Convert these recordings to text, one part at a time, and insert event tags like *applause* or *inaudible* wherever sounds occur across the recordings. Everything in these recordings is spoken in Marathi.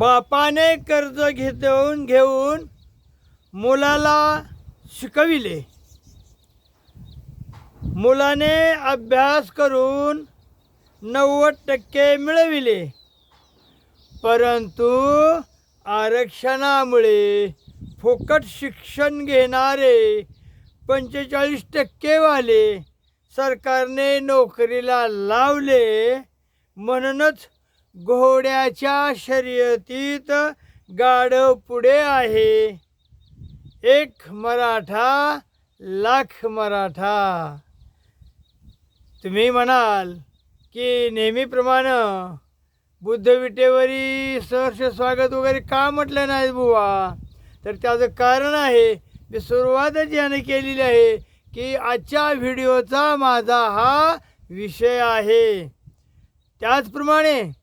बापाने कर्ज घेऊन घेऊन मुलाला शिकविले. मुलाने अभ्यास करून नव्वद टक्के मिळविले. परंतु आरक्षणामुळे फुकट शिक्षण घेणारे पंचेचाळीस टक्केवाले सरकारने नोकरीला लावले म्हणूनच घोड्याच्या शर्यतीत गाढव पुढे आहे. एक मराठा लाख मराठा. तुम्ही म्हणाल की नेहमीप्रमाणे बुद्धविटेवरी सहर्ष स्वागत वगैरे का म्हटलं नाही बुवा? तर त्याचं कारण आहे मी सुरुवातच याने केलेली आहे की आजच्या व्हिडिओचा माझा हा विषय आहे. त्याचप्रमाणे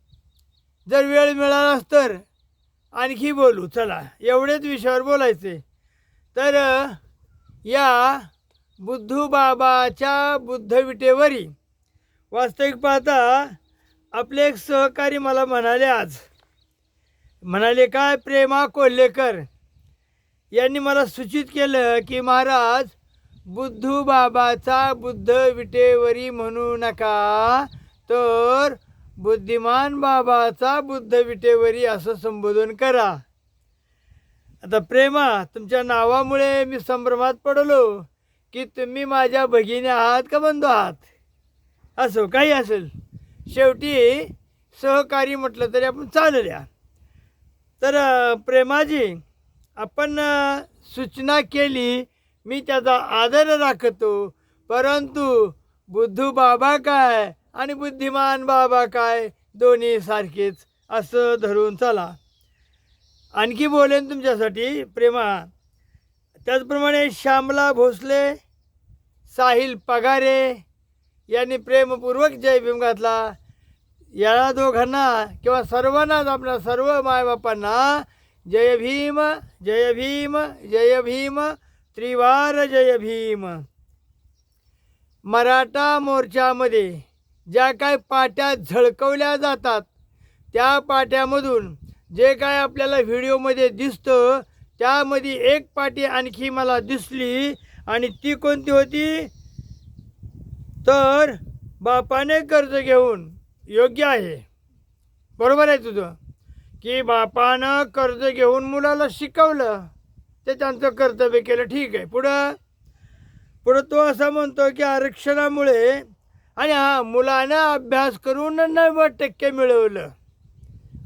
जर वेळ मिळालाच तर. आणखी बोलू चला. एवढेच विषयावर बोलायचे. तर या बुद्धूबाबाच्या बुद्धविटेवरी वास्तविक पाहता आपले एक सहकारी मला म्हणाले आज. म्हणाले काय प्रेमा कोल्हेकर? यांनी मला सूचित केलं की महाराज बुद्धूबाबाचा बुद्ध विटेवरी म्हणू नका. तर बुद्धिमान बाबाचा बुद्ध विटेवरी असं संबोधन करा. आता प्रेमा तुमच्या नावामुळे मी संभ्रमात पडलो की तुम्ही माझ्या भगिनी आहात का बंधू आहात? असो काही असेल. शेवटी सहकारी म्हटलं तरी आपण चालल्या तर प्रेमाजी आपण सूचना केली मी त्याचा आदर राखतो परंतु बुद्धू बाबा काय? आणि बुद्धिमान बाबा काय? दोन्ही सारखेच असं धरून चला. आणखी बोलेन तुमच्यासाठी प्रेमा. त्याचप्रमाणे श्यामला भोसले साहिल पगारे यांनी प्रेमपूर्वक जय भीम घातला. या दोघांना किंवा सर्वांनाच आपल्या सर्व मायबापांना जय भीम जय भीम जय भीम त्रिवार जय भीम. मराठा मोर्चामध्ये ज्या काय पाट्या झळकवल्या जातात त्या पाट्यामधून जे काय आपल्याला व्हिडिओमध्ये दिसतं त्यामध्ये एक पाटी आणखी मला दिसली आणि ती कोणती होती? तर बापाने कर्ज घेऊन योग्य आहे. बरोबर आहे तुझं. की बापानं कर्ज घेऊन मुलाला शिकवलं ते त्यांचं कर्तव्य केलं ठीक आहे. पुढं पुढं तो असा म्हणतो की आरक्षणामुळे आणि हा मुलानं अभ्यास करून नव्वद टक्के मिळवलं.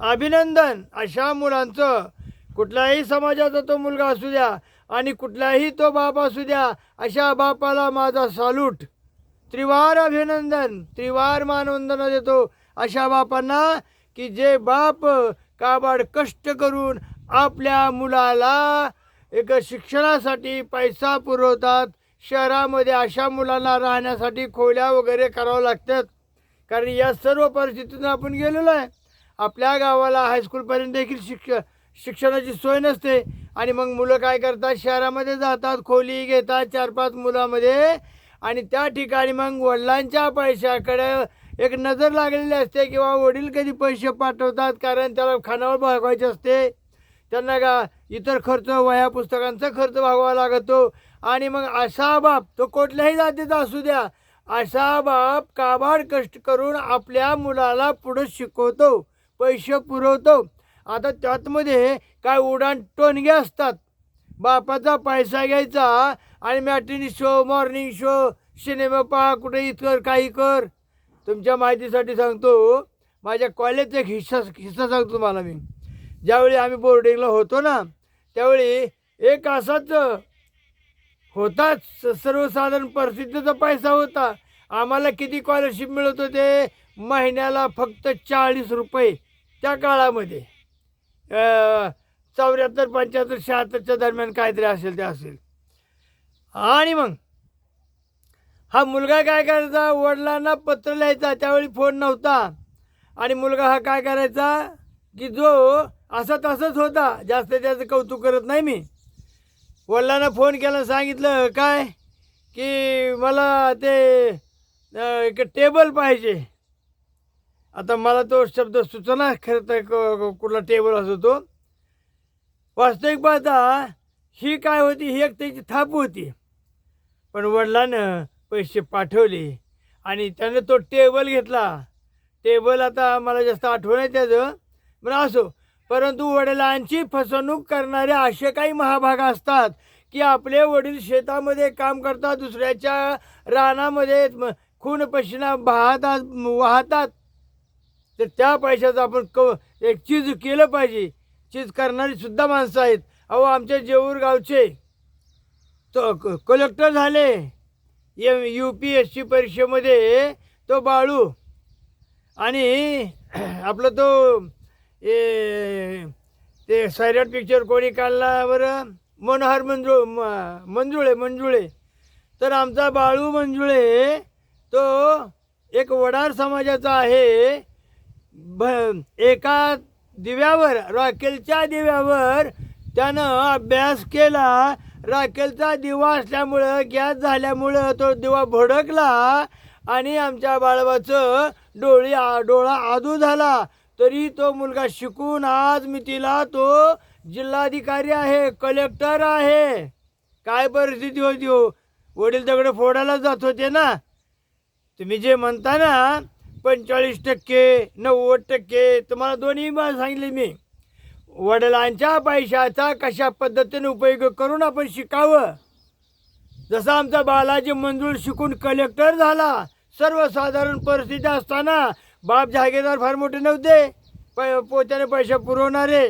अभिनंदन अशा मुलांचं. कुठल्याही समाजाचा तो मुलगा असू द्या आणि कुठलाही तो बाप असू द्या अशा बापाला माझा सालूट त्रिवार अभिनंदन त्रिवार मानवंदना देतो अशा बापांना की जे बाप काबाड कष्ट करून आपल्या मुलाला एक शिक्षणासाठी पैसा पुरवतात शहरामध्ये अशा मुलांना राहण्यासाठी खोल्या वगैरे करावं लागतात. कारण या सर्व परिस्थितीतून आपण गेलेलो आहे. आपल्या गावाला हायस्कूलपर्यंत देखील शिक्ष शिक्षणाची सोय नसते. आणि मग मुलं काय करतात? शहरामध्ये जातात खोली घेतात चार पाच मुलामध्ये. आणि त्या ठिकाणी मग वडिलांच्या पैशाकडे एक नजर लागलेली असते किंवा वडील कधी पैसे पाठवतात कारण त्याला खानावर भागवायचे असते. त्यांना का इतर खर्च वह्या पुस्तकांचा खर्च भागवा लागतो. आणि मग असा बाप तो कुठल्याही जातीचा असू द्या असा बाप काबाड कष्ट करून आपल्या मुलाला पुढं शिकवतो पैसे पुरवतो. आता त्यातमध्ये काय उडाण टोनगे असतात. बापाचा पैसा घ्यायचा आणि matinee show morning show cinema पहा कुठे इथकर काही कर. तुमच्या माहितीसाठी सांगतो माझ्या कॉलेजचा एक हिस्सा हिस्सा सांगतो तुम्हाला मी. ज्यावेळी आम्ही बोर्डिंगला होतो ना त्यावेळी एक असाच होताच. सर्वसाधारण परिस्थितीचा पैसा होता. आम्हाला किती स्कॉलरशिप मिळत होते? महिन्याला फक्त चाळीस रुपये त्या काळामध्ये. चौऱ्याहत्तर पंच्याहत्तर शहात्तरच्या दरम्यान काहीतरी असेल ते असेल. आणि मग? हा मुलगा काय करायचा? वडिलांना पत्र लिहायचा. त्यावेळी फोन नव्हता. आणि मुलगा हा काय करायचा? की जो असा तसंच होता. जास्त त्याचं कौतुक करत नाही मी. वडिलांना फोन केला सांगितलं काय? की मला ते एक टेबल पाहिजे. आता मला तो शब्द सुचना खरं तर क- कुठला टेबल असतो तो. वास्तविक पाहता ही काय होती ही एक त्याची थाप होती. पण वडिलानं पैसे पाठवले आणि त्यानं तो टेबल घेतला. टेबल आता मला जास्त आठवण आहे त्याचं. पण असो परंतु वडिलांची फसवणूक करणारे असे काही महाभाग असतात की आपले वडील शेतामध्ये काम करतात दुसऱ्याच्या रानामध्ये म- खून पशिना वाहतात वाहतात. तर त्या पैशाचं आपण क एक चीज केलं पाहिजे. चीज करणारी सुद्धा माणसं आहेत. अहो आमच्या जेऊर गावचे तो क- कलेक्टर झाले. M U P S C परीक्षेमध्ये तो बाळू आणि *clears throat* आपलं तो ए ते सैराट पिक्चर कोणी काढला बरं? मनोहर मंजुळ म- मंजुळे मंजुळे. तर आमचा बाळू मंजुळे तो एक वडार समाजाचा आहे. भ एका दिव्यावर राकेलच्या दिव्यावर त्यानं अभ्यास केला. राकेलचा दिवा असल्यामुळं गॅस झाल्यामुळं तो दिवा भडकला आणि आमच्या बाळवाचं डोळी आ डोळा आदू झाला. तरी तो मुलगा शिकून आज मी तिला तो जिल्हाधिकारी आहे कलेक्टर आहे. काय परिस्थिती होती हो? वडील दगडे फोडायला जात होते ना? तुम्ही जे म्हणता ना पंचेचाळीस टक्के नव्वद टक्के तुम्हाला दोन्ही सांगितले मी. वडिलांच्या पैशाचा कशा पद्धतीने उपयोग करून आपण शिकावं? जसा आमचा बालाजी मंजूर शिकून कलेक्टर झाला सर्वसाधारण परिस्थिती असताना बाप जागेदार फार मोठे नव्हते. प पोत्याने पैसे पुरवणारे.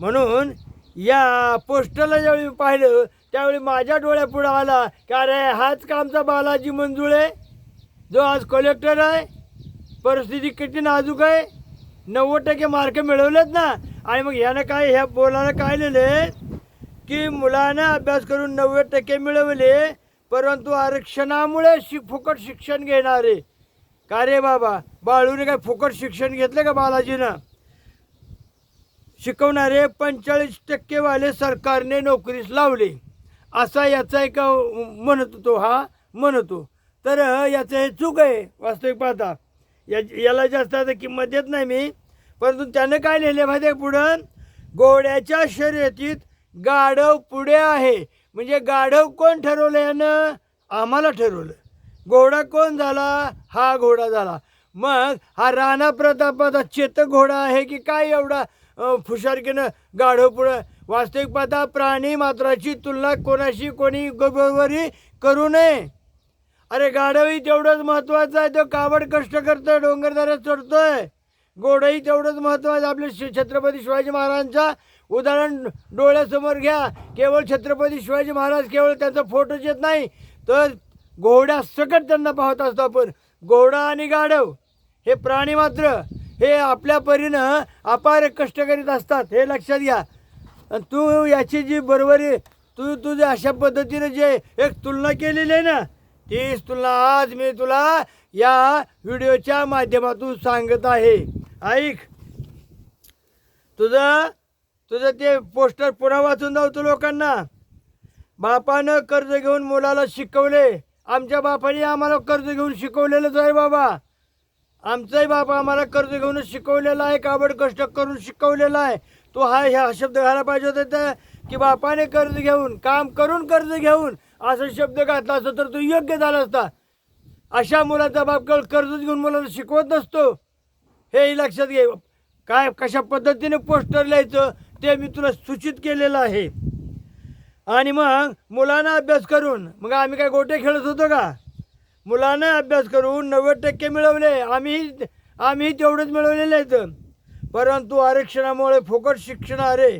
म्हणून या पोस्टरला ज्यावेळी पाहिलं त्यावेळी माझ्या डोळ्यापुढं आला की अरे हाच कामचा बालाजी मंजुळे? जो आज कलेक्टर आहे. परिस्थिती किती नाजूक आहे. नव्वद टक्के मार्क मिळवलेत ना. आणि मग ह्यानं काय ह्या बोलानं काय लिहिले की मुलानं अभ्यास करून नव्वद टक्के मिळवले परंतु आरक्षणामुळे शि फुकट शिक्षण घेणारे. का रे बाबा? बाळूने काय फुकट शिक्षण घेतलं का बालाजीनं? शिकवणारे पंचेचाळीस टक्केवाले सरकारने नोकरीस लावले. असा याचा एक म्हणत होतो हा म्हणतो तर याचं हे चूक आहे वास्तविक पाहता. या याला जास्त आता किंमत देत नाही मी परंतु त्यानं काय लिहिले माहिती आहे पुढं? घोड्याच्या शर्यतीत गाढव पुढे आहे. म्हणजे गाढव कोण ठरवलं यानं? आम्हाला ठरवलं. घोडा कोण झाला? हा घोडा झाला. मग हा राणा प्रतापाचा चेतक घोडा आहे की काय एवढा? फुशारकीनं गाढव पुढं वास्तविक पाहता प्राणी मात्राची तुलना कोणाशी कोणी बरोबरी करू नये. अरे गाढवही तेवढंच महत्त्वाचं आहे. तो काबड कष्ट करतोय डोंगरदाऱ्यात चढतोय. घोडंही तेवढंच महत्त्वाचं आपले शि- छत्रपती शिवाजी महाराजांचा उदाहरण डोळ्यासमोर घ्या. केवळ छत्रपती शिवाजी महाराज केवळ त्यांचा फोटोच येत नाही. तर घोड्या सकट त्यांना पाहत असतो आपण. गोवडा आणि गाढव हे प्राणी मात्र हे आपल्या परीनं अपार कष्ट करीत असतात. हे लक्षात घ्या. आणि तू याची जी बरोबरी तू तुझे अशा पद्धतीने जे एक तुलना केलेली आहे ना तीच तुलना आज मी तुला या व्हिडिओच्या माध्यमातून सांगत आहे. ऐक. तुझं तुझं ते पोस्टर पुन्हा वाचून जावतो लोकांना. बापानं कर्ज घेऊन मुलाला शिकवले. आमच्या बापाने आम्हाला कर्ज घेऊन शिकवलेलंच आहे बाबा. आमचाही बाप आम्हाला कर्ज घेऊनच शिकवलेला आहे काबड कष्ट करून शिकवलेला आहे. तो हा ह्या शब्द घालायला पाहिजे होता तर की बापाने कर्ज घेऊन काम करून कर्ज घेऊन असं शब्द घातला असतो तर तो योग्य झाला असता. अशा मुलाचा बाप कर्जच घेऊन मुलाला शिकवत नसतो. हेही लक्षात घे. काय कशा पद्धतीने पोस्टर लिहायचं ते मी तुला सूचित केलेलं आहे. आणि मग मुलांना अभ्यास करून मग आम्ही काय गोटे खेळत होतो का? मुलांना अभ्यास करून नव्वद टक्के मिळवले. आम्ही आम्ही तेवढंच मिळवलेलं आहेत परंतु आरक्षणामुळे फुकट शिक्षणारे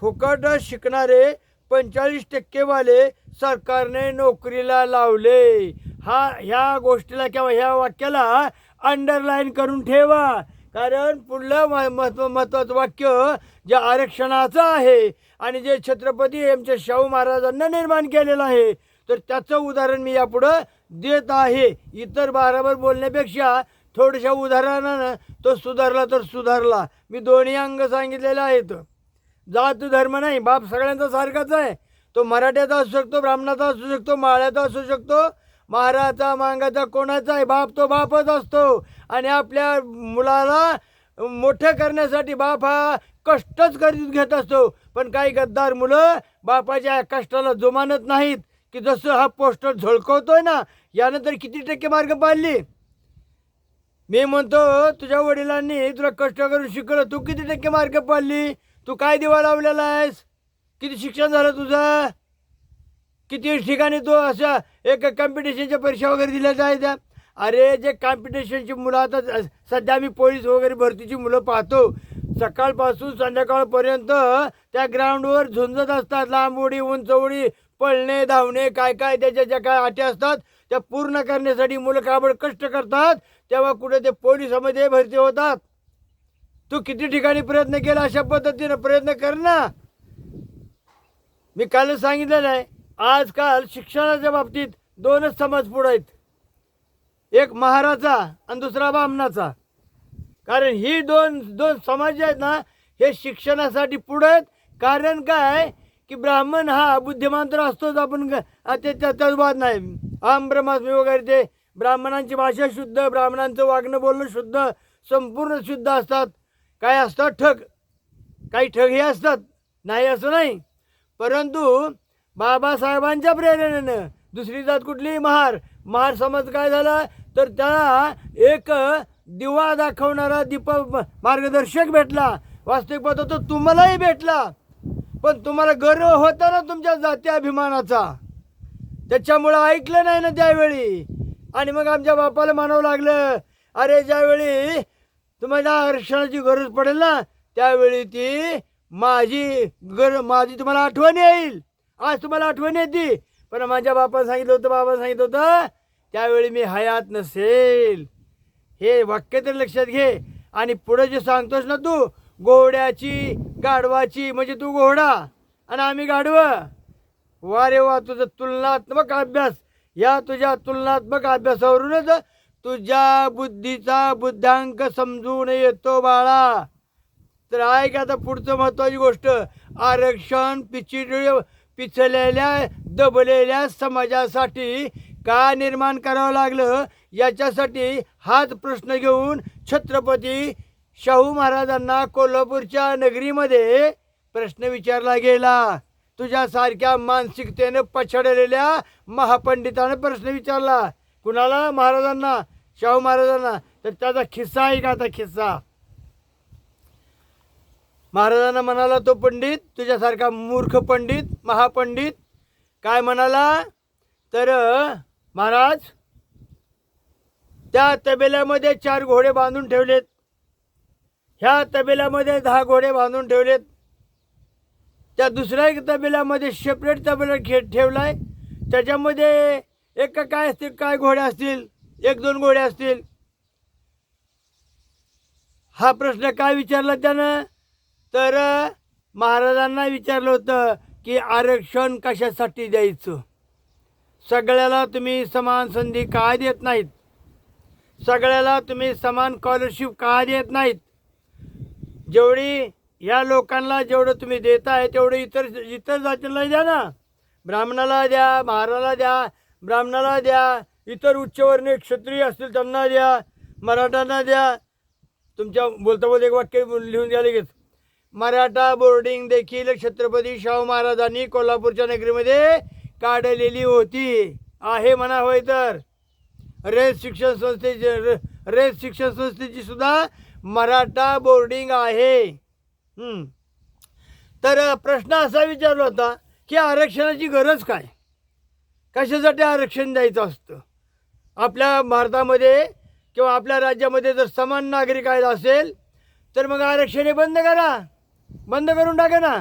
फुकट शिकणारे पंचेचाळीस टक्केवाले सरकारने नोकरीला लावले. हा ह्या गोष्टीला किंवा ह्या वाक्याला अंडरलाईन करून ठेवा. कारण पुढलं महत्त्व महत्त्वाचं वाक्य जे आरक्षणाचं आहे आणि जे छत्रपती आमच्या शाहू महाराजांना निर्माण केलेलं आहे तर त्याचं उदाहरण मी यापुढं देत आहे. इतर बाराबर बोलण्यापेक्षा थोड्याशा उदाहरणानं तो सुधारला तर सुधारला. मी दोन्ही अंग सांगितलेले आहेत. जात धर्म नाही बाप सगळ्यांचा सारखाच आहे. तो मराठ्याचा असू शकतो ब्राह्मणाचा असू शकतो माळ्याचा असू शकतो महाराजा मांगाचा कोणाचा आहे? बाप तो बापच असतो. आणि आपल्या मुलाला मोठं करण्यासाठी बाप हा कष्टच करीत घेत असतो. पण काही गद्दार मुलं बापाच्या कष्टाला जुमानत नाहीत की जसं हा पोस्टर झळकवतोय ना यानं तर किती टक्के मार्ग पाडली? मी म्हणतो तुझ्या वडिलांनी तुला कष्ट करून शिकवलं तू किती टक्के मार्क पाडली? तू काय दिवा लावलेला आहेस? किती शिक्षण झालं तुझं? किती ठिकाणी तो अशा एक कॉम्पिटिशनच्या परीक्षा वगैरे दिल्या जायच्या अरे जे कॉम्पिटिशनची मुलं आता सध्या आम्ही पोलीस वगैरे भरतीची मुलं पाहतो. सकाळपासून संध्याकाळपर्यंत त्या ग्राउंडवर झुंजत असतात. लांब उडी उंच उडी पळणे धावणे काय काय त्याच्या ज्या काय अटी असतात त्या पूर्ण करण्यासाठी मुलं काबड कष्ट करतात. तेव्हा कुठे ते पोलिसामध्ये भरती होतात. तू किती ठिकाणी प्रयत्न केला अशा पद्धतीनं प्रयत्न कर ना. मी कालच सांगितलेलं आहे. आजकाल शिक्षणाच्या बाबतीत दोनच समाज पुढे आहेत. एक महाराचा आणि दुसरा बामणाचा कारण ही दोन दोन समाज आहेत ना हे शिक्षणासाठी पुढे आहेत. कारण काय? की ब्राह्मण हा बुद्धिमान तर असतोच आपण ते त्याचाच वाद नाही. आम ब्रह्मास्मी वगैरे ते ब्राह्मणांची भाषा शुद्ध ब्राह्मणांचं वागणं बोलणं शुद्ध संपूर्ण शुद्ध असतात. काय असतात? ठग. काही ठग हे असतात. नाही असं नाही. परंतु बाबासाहेबांच्या प्रेरणेनं. दुसरी जात कुठली महार. महार समज काय झाला तर त्याला एक दिवा दाखवणारा दीप मार्गदर्शक भेटला. वास्तविक पाहतो तो तुम्हालाही भेटला. पण तुम्हाला गर्व होता ना तुमच्या जाती अभिमानाचा. त्याच्यामुळं ऐकलं नाही ना त्यावेळी. आणि मग आमच्या बापाला म्हणावं लागलं अरे ज्यावेळी तुम्हाला आरक्षणाची गरज पडेल ना त्यावेळी ती माझी गर माझी तुम्हाला आठवण येईल. आज तुम्हाला आठवण येते. पण माझ्या बापानं सांगितलं होतं बाबा सांगितलं होतं त्यावेळी मी हयात नसेल. हे वाक्य तर लक्षात घे. आणि पुढे जे सांगतोस ना तू घोड्याची गाढवाची म्हणजे तू घोडा आणि आम्ही गाढवं. वा रे वा तुझा तुलनात्मक अभ्यास. या तुझ्या तुलनात्मक अभ्यासावरूनच तुझ्या बुद्धीचा बुद्धांक समजून येतो बाळा. तर आहे का आता पुढचं महत्त्वाची गोष्ट. आरक्षण पिचिड पिचलेल्या दबलेल्या समाजासाठी का निर्माण करावं लागलं? याच्यासाठी हाच प्रश्न घेऊन छत्रपती शाहू महाराजांना कोल्हापूरच्या नगरीमध्ये प्रश्न विचारला गेला. तुझ्यासारख्या मानसिकतेनं पछाडलेल्या महापंडितानं प्रश्न विचारला. कुणाला? महाराजांना. शाहू महाराजांना. तर त्याचा खिस्सा आहे का आता खिस्सा? महाराजांना म्हणाला तो पंडित तुझ्यासारखा मूर्ख पंडित महापंडित काय म्हणाला? तर महाराज त्या तबेल्यामध्ये चार घोडे बांधून ठेवलेत. ह्या तबेल्यामध्ये दहा घोडे बांधून ठेवलेत. त्या दुसऱ्या एक तबेल्यामध्ये सेपरेट तबेला खे ठेवलाय. त्याच्यामध्ये एक काय असतील काय घोडे असतील? एक दोन घोडे असतील. हा प्रश्न काय विचारला त्यानं? तर महाराजांना विचारलं होतं की आरक्षण कशासाठी द्यायचं? सगळ्याला तुम्ही समान संधी का देत नाहीत? सगळ्याला तुम्ही समान स्कॉलरशिप का देत नाहीत? जेवढी या लोकांना जेवढं तुम्ही देत आहे तेवढं इतर इतर जातीला द्या ना. ब्राह्मणाला द्या महाराला द्या ब्राह्मणाला द्या इतर उच्चवर्णीय क्षत्रिय असतील त्यांना द्या मराठ्यांना द्या. तुमच्या बोलता बोलता एक वाक्य लिहून द्या लगेच. मराठा बोर्डिंग देखील छत्रपती शाहू महाराजांनी कोल्हापूरच्या नगरीमध्ये काढलेली होती. आहे म्हणा होय तर. रेस शिक्षण संस्थेची र- रेस शिक्षण संस्थेची सुद्धा मराठा बोर्डिंग आहे. तर प्रश्न असा विचारला होता की आरक्षणाची गरज काय? कशासाठी आरक्षण द्यायचं असतं? आपल्या भारतामध्ये किंवा आपल्या राज्यामध्ये जर समान नागरिक आहेत असेल तर मग आरक्षण हे बंद करा. बंद करून टाका ना.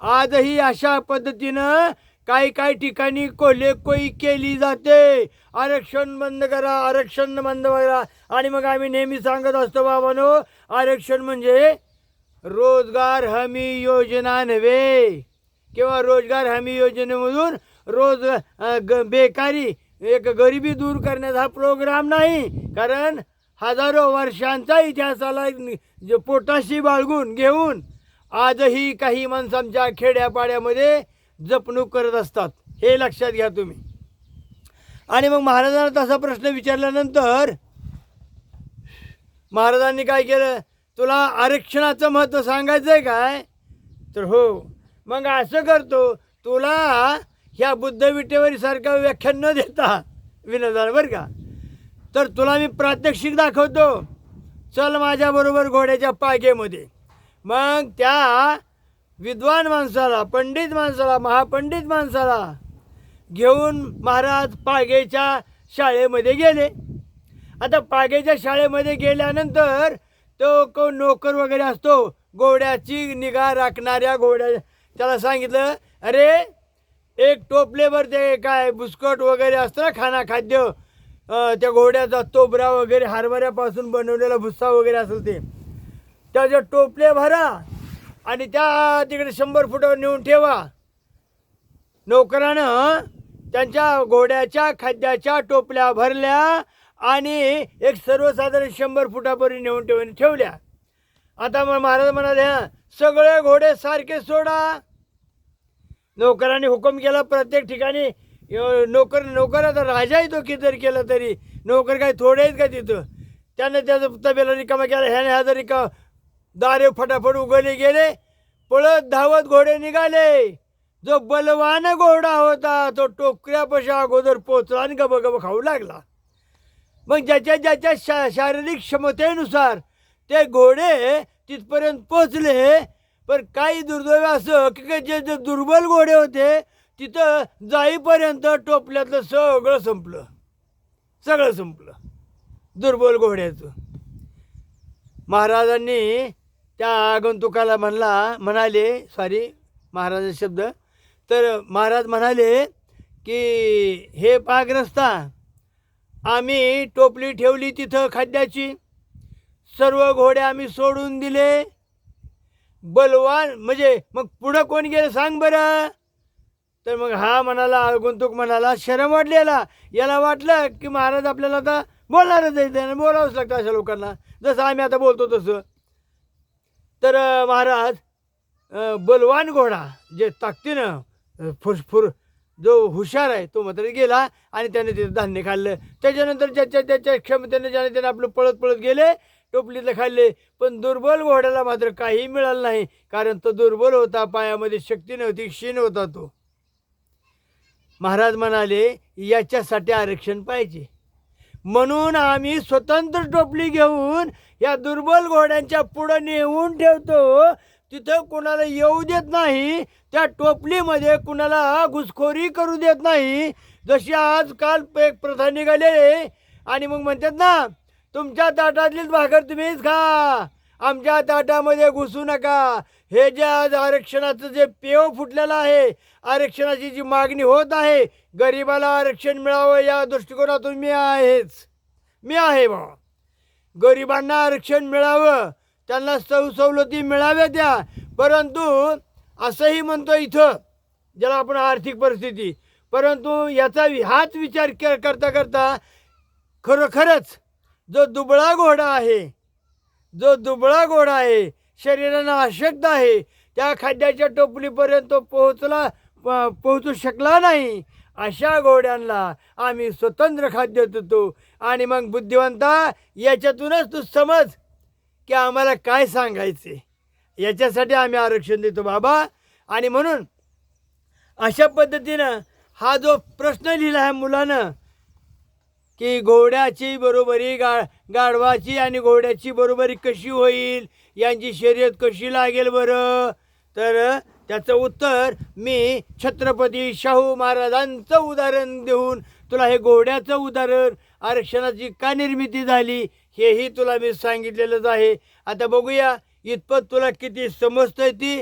आजही अशा पद्धतीनं काही काही ठिकाणी कोई केली जाते. आरक्षण बंद करा आरक्षण बंद करा. आणि मग आम्ही नेहमी सांगत असतो बाबानो आरक्षण म्हणजे रोजगार हमी योजना नव्हे. किंवा रोजगार हमी योजनेमधून रोज ग बेकारी एक गरिबी दूर करण्याचा हा प्रोग्राम नाही. कारण हजारो वर्षांचा इतिहासाला पोटाशी बाळगून घेऊन आजही काही माणसं आमच्या खेड्यापाड्यामध्ये जपणूक करत असतात. हे लक्षात घ्या तुम्ही. आणि मग महाराजांना तसा प्रश्न विचारल्यानंतर महाराजांनी काय केलं? तुला आरक्षणाचं महत्त्व सांगायचं आहे काय? तर हो. मग असं करतो तुला ह्या बुद्धविटेवरीसारखं व्याख्यान न देता विनोदाला बरं का? तर तुला मी प्रात्यक्षिक दाखवतो. चल माझ्याबरोबर घोड्याच्या पागेमध्ये मग त्या विद्वान माणसाला पंडित माणसाला महापंडित माणसाला घेऊन महाराज पागेच्या शाळेमध्ये गेले. आता पागेच्या शाळेमध्ये गेल्यानंतर तो को नोकर वगैरे असतो घोड्याची निगा राखणाऱ्या घोड्या त्याला सांगितलं अरे एक टोपलेवर ते काय बुस्कट वगैरे असतं ना खाना खाद्य त्या घोड्याचा तोबरा वगैरे हरभऱ्यापासून बनवलेला भुस्सा वगैरे असेल ते. त्याचे टोपले भरा आणि त्या तिकडे शंभर फुटावर नेऊन ठेवा. नोकरानं त्यांच्या घोड्याच्या खाद्याच्या टोपल्या भरल्या आणि एक सर्वसाधारण शंभर फुटापर्यंत नेऊन ठेवून ठेवल्या. आता मग महाराज म्हणाले "हं, सगळे घोडे सारखे सोडा. नोकराने हुकम केला प्रत्येक ठिकाणी. नोकर नोकर आता राजाही तो की जरी केलं तरी. नोकर काही थोडे आहेत का तिथं? त्यानं त्याचं तबेला रिकामा केला ह्याने ह्या जर रिका दारे फटाफट उघडले गेले पळत धावत घोडे निघाले. जो बलवान घोडा होता तो टोकऱ्यापाशी अगोदर पोचला आणि गब गब खाऊ लागला. मग ज्याच्या ज्याच्या शा शारीरिक क्षमतेनुसार ते घोडे तिथपर्यंत पोचले. पण काही दुर्दैव असं की की जे जे दुर्बल घोडे होते तिथं जाईपर्यंत टोपल्यातलं सगळं संपलं. सगळं संपलं. दुर्बल घोड्याचं. महाराजांनी त्या आगंतुकाला म्हणला म्हणाले सॉरी महाराज शब्द. तर महाराज म्हणाले की हे पाग्रस्ता आम्ही टोपली ठेवली तिथं खाद्याची. सर्व घोडे आम्ही सोडून दिले. बलवान म्हणजे मग पुढं कोण गेलं सांग बरं. तर मग हा म्हणाला आगंतुक म्हणाला शरम वाटलेला याला. वाटलं की महाराज आपल्याला आता बोलणारच आहे बोलावंच लागतं अशा लोकांना. जसं आम्ही आता बोलतो तसं. तर महाराज बलवान घोडा जे ताकदीनं फुरफुर जो हुशार आहे तो मात्र गेला आणि त्याने तिथं धान्य खाल्लं. त्याच्यानंतर ज्याच्या त्याच्या क्षमतेने ज्याने त्याने आपलं पळत पळत गेले टोपलीतलं खाल्ले. पण दुर्बल घोड्याला मात्र काही मिळालं नाही कारण तो दुर्बल होता पायामध्ये शक्ती नव्हती क्षीण होता तो. महाराज म्हणाले याच्यासाठी आरक्षण पाहिजे. म्हणून आम्ही स्वतंत्र टोपली घेऊन या दुर्बल घोड्यांच्या पुढं नेऊन ठेवतो. तिथं कुणाला येऊ देत नाही त्या टोपलीमध्ये कुणाला घुसखोरी करू देत नाही. जशी आजकाल एक प्रथा निघाली आणि मग म्हणतात ना तुमच्या ताटातलीच भाकर तुम्हीच खा. आमच्या ताटामध्ये घुसू नका. हे जे आज आरक्षणाचं जे पेव फुटलेलं आहे आरक्षणाची जी मागणी होत आहे गरिबाला आरक्षण मिळावं या दृष्टिकोनातून मी आहेच. मी आहे बा गरिबांना आरक्षण मिळावं त्यांना सव सवलती मिळाव्या त्या परंतु असंही म्हणतो इथं ज्याला आपण आर्थिक परिस्थिती परंतु याचा हाच विचार के- करता करता खरोखरच जो दुबळा घोडा आहे जो दुबळा घोडा आहे शरीरानं अशक्त आहे त्या खाद्याच्या टोपलीपर्यंत तो पोहोचला प- पोहोचू शकला नाही अशा घोड्यांना आम्ही स्वतंत्र खाद्य देतो आणि मग बुद्धिवंता याच्यातूनच तू समज की आम्हाला काय सांगायचे. याच्यासाठी आम्ही आरक्षण देतो बाबा. आणि म्हणून अशा पद्धतीनं हा जो प्रश्न लिहिला आहे मुलानं की घोड्याची बरोबरी गा गाढवाची आणि घोड्याची बरोबरी कशी होईल यांची शर्यत कशी लागेल बरं? तर त्याचं उत्तर मी छत्रपती शाहू महाराजांचं उदाहरण देऊन तुला हे घोड्याचं उदाहरण आरक्षणाची का निर्मिती झाली हेही तुला मी सांगितलेलंच आहे. आता बघूया इतपत तुला किती समजतंय ती.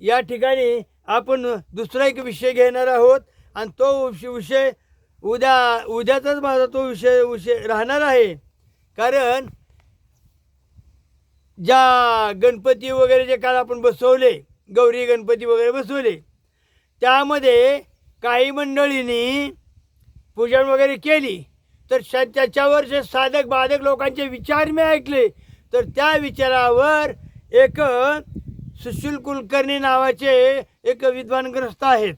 या ठिकाणी आपण दुसरा एक विषय घेणार आहोत आणि तो विषय उद्या उद्याचाच माझा तो विषय विषय राहणार आहे. कारण ज्या गणपती वगैरे जे काल आपण बसवले गौरी गणपती वगैरे बसवले. त्यामध्ये काही मंडळींनी पूजन वगैरे केली. तर श त्याच्यावर जे साधक बाधक लोकांचे विचार मी ऐकले तर त्या विचारावर एक सुशील कुलकर्णी नावाचे एक विद्वानग्रस्त आहेत.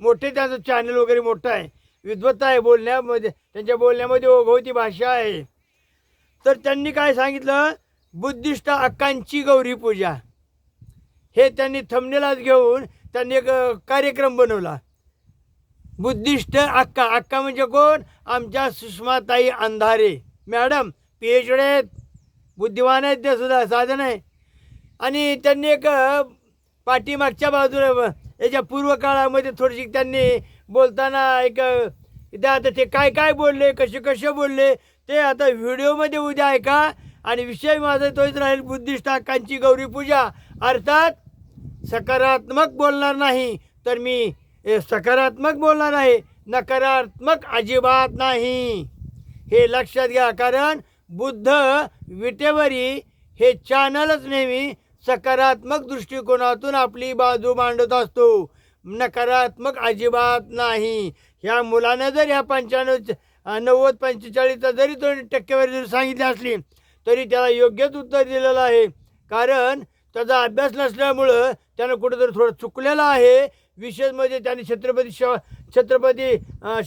मोठे त्यांचं चॅनल वगैरे मोठं आहे. विद्वत्ता आहे बोलण्यामध्ये त्यांच्या बोलण्यामध्ये ओघवती भाषा आहे. तर त्यांनी काय सांगितलं? बुद्धिस्ट अक्कांची गौरी पूजा. हे त्यांनी थमनेलाच घेऊन त्यांनी एक कार्यक्रम बनवला. बुद्धिस्ट अक्का. अक्का म्हणजे कोण? आमच्या सुषमाताई Andhare. Madam P H D आहेत. बुद्धिमान आहेत ते सुद्धा साधन आहे. आणि त्यांनी एक पाठीमागच्या बाजूला याच्या पूर्व काळामध्ये थोडीशी त्यांनी बोलताना एक अ, ते आता ते काय काय बोलले कसे कसे बोलले ते आता व्हिडिओमध्ये उद्या ऐका. आणि विषय माझा तोच राहील बुद्धिस्ट अक्कांची गौरी पूजा. अर्थात सकारात्मक बोलणार नाही तर मी सकारात्मक बोलणार आहे. नकारात्मक अजिबात नाही. हे लक्षात घ्या कारण बुद्ध विटेवरी हे चॅनलच नेहमी सकारात्मक दृष्टिकोनातून आपली बाजू मांडत असतो. नकारात्मक अजिबात नाही. ह्या मुलानं जर ह्या पंच्याण्णव नव्वद पंचेचाळीसचा जरी तो टक्केवारी जरी सांगितली असली तरी त्याला योग्यच उत्तर दिलेलं आहे. कारण त्याचा अभ्यास नसल्यामुळं त्यानं कुठेतरी थोडं चुकलेलं आहे. विशेष म्हणजे त्यांनी छत्रपती शाह छत्रपती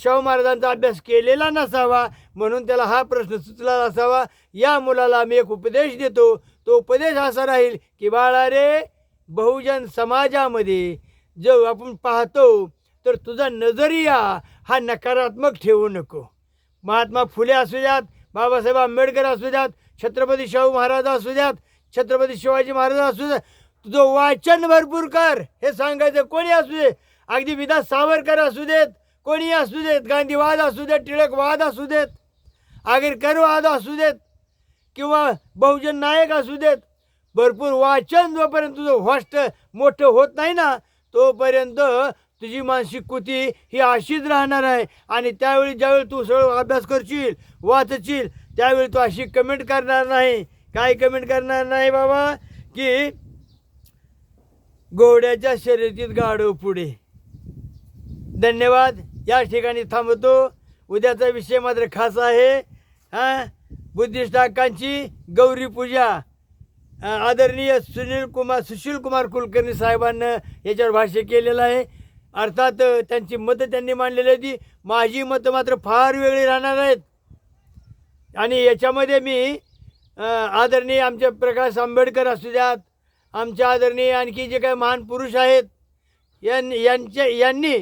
शाहू महाराजांचा अभ्यास केलेला नसावा म्हणून त्याला हा प्रश्न सुचला असावा या मुलाला मी एक उपदेश देतो. तो उपदेश असा राहील की बाळा रे बहुजन समाजामध्ये जो आपण पाहतो तर तुझा नजरिया हा नकारात्मक ठेवू नको. महात्मा फुले असू द्यात बाबासाहेब आंबेडकर असू द्यात छत्रपती शाहू महाराज असू द्यात छत्रपती शिवाजी महाराज असू द्यात तुझं वाचन भरपूर कर. हे सांगायचं कोणी असू दे. अगदी विदा सावरकर असू देत कोणी असू देत गांधीवाद असू देत टिळकवाद असू देत आगरकरवाद असू देत किंवा बहुजन नायक असू देत भरपूर वाचन जोपर्यंत तुझं होस्ट मोठं होत नाही ना तोपर्यंत तुझी मानसिक कृती ही अशीच राहणार आहे. आणि त्यावेळी ज्यावेळी तू सगळं अभ्यास करशील वाचशील त्यावेळी तू अशी कमेंट करणार नाही. काय कमेंट करणार नाही बाबा? की घोड्याच्या शर्यतीत गाडव पुढे. धन्यवाद. या ठिकाणी थांबतो. उद्याचा विषय मात्र खास आहे हां? बुद्धिस्ट गौरी पूजा. आदरणीय सुनील कुमार सुशील कुमार कुलकर्णी साहेबांना याच्यावर भाष्य केलेलं आहे. अर्थात त्यांची मतं त्यांनी मांडलेली होती. माझी मतं मात्र फार वेगळी राहणार आहेत. आणि याच्यामध्ये मी आदरणीय आमचे प्रकाश आंबेडकर असू द्यात आमच्या आदरणीय आणखी जे काही महान पुरुष आहेत यां यांच्या यांनी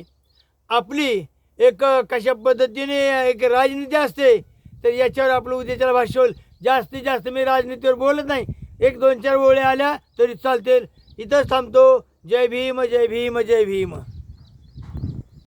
आपली एक कशा पद्धतीने एक राजनीती असते तर याच्यावर आपलं उद्याच्याला भाष्य होईल. जास्तीत जास्त मी राजनीतीवर बोलत नाही. एक दोन चार ओळी आल्या तरी चालतील. इथंच थांबतो. जय भीम जय भीम जय भीम.